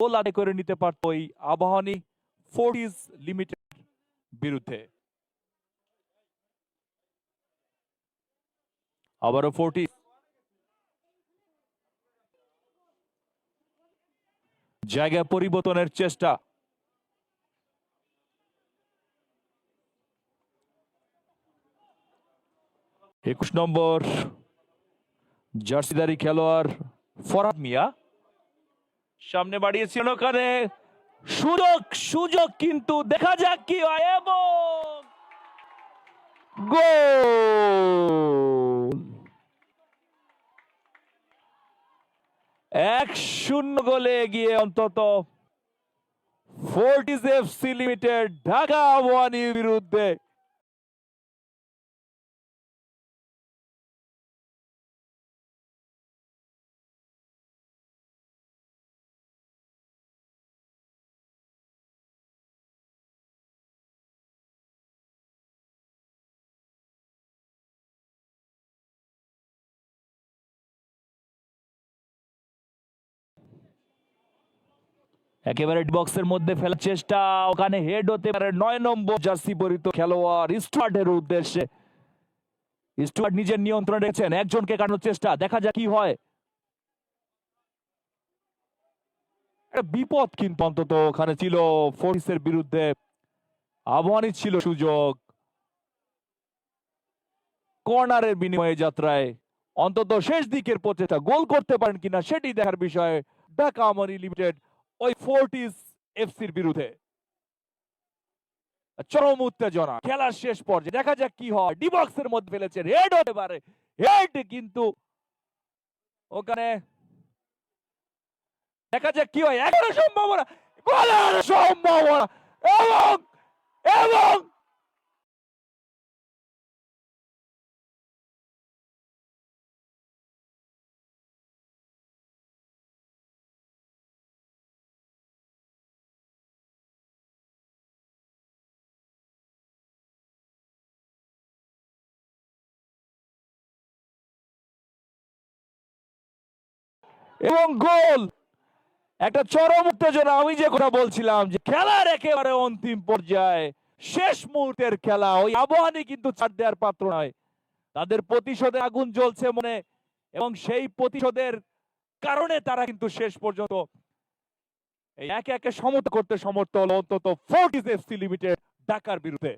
গোল আদায় করে নিতে পারত ওই আবাহনী ফোর্টিজ লিমিটেড বিরুদ্ধে। আবারও ফোর্টি জায়গা পরিবর্তনের চেষ্টা। একুশ নম্বর জার্সিদারি খেলোয়াড় ফরাদ মিয়া। সামনে বাড়িয়েছিলেন ওখানে। সুযোগ সুযোগ কিন্তু দেখা যাক কি হয় এবং এক শূন্য গোলে এগিয়ে অন্তত ফোর্টিস এফসি লিমিটেড ঢাকা আবহানির বিরুদ্ধে একেবারে বক্সের মধ্যে ফেলার চেষ্টা। ওখানে হেড হতে পারে নয় নম্বর জার্সি পরিত খেলোয়াড় স্টুয়ার্টের উদ্দেশ্যে। স্টুয়ার্ট নিজের নিয়ন্ত্রণ রেখেছেন, একজনকে কাটানোর চেষ্টা। দেখা যাক কি হয়। বিপদ কিন্তু অন্তত ওখানে ছিল। ফোর্সের বিরুদ্ধে আবহানি ছিল সুযোগ। কর্নারের বিনিময়ে যাত্রায় অন্তত শেষ দিকের প্রচেষ্টা। গোল করতে পারেন কিনা সেটি দেখার বিষয়ে ঢাকা আমারি লিমিটেড ওই ফোর্টিস এফসির বিরুদ্ধে। চরম উত্তেজনা। খেলার শেষ পর্যায়ে দেখা যাক কি হয়। ডিবক্সের মধ্যে ফেলেছে রেড হতে পারে হেড কিন্তু ওখানে দেখা যাক কি হয়। এখনও সম্ভাবনা। গোলের সম্ভাবনা। এবং এবং এবং গোল। একটা চরম উত্তেজনা, আমি যে কথা বলছিলাম যে খেলার একেবারে অন্তিম পর্যায়ে, শেষ মুহূর্তের খেলা, ওই আবহানি কিন্তু ছাড় দেওয়ার পাত্র নয়। তাদের প্রতিশোধে আগুন জ্বলছে মনে, এবং সেই প্রতিশোধের কারণে তারা কিন্তু শেষ পর্যন্ত একে একে সমতা করতে সমর্থ হলো অন্তত ফোর্টিস এফসি লিমিটেড ঢাকার বিরুদ্ধে।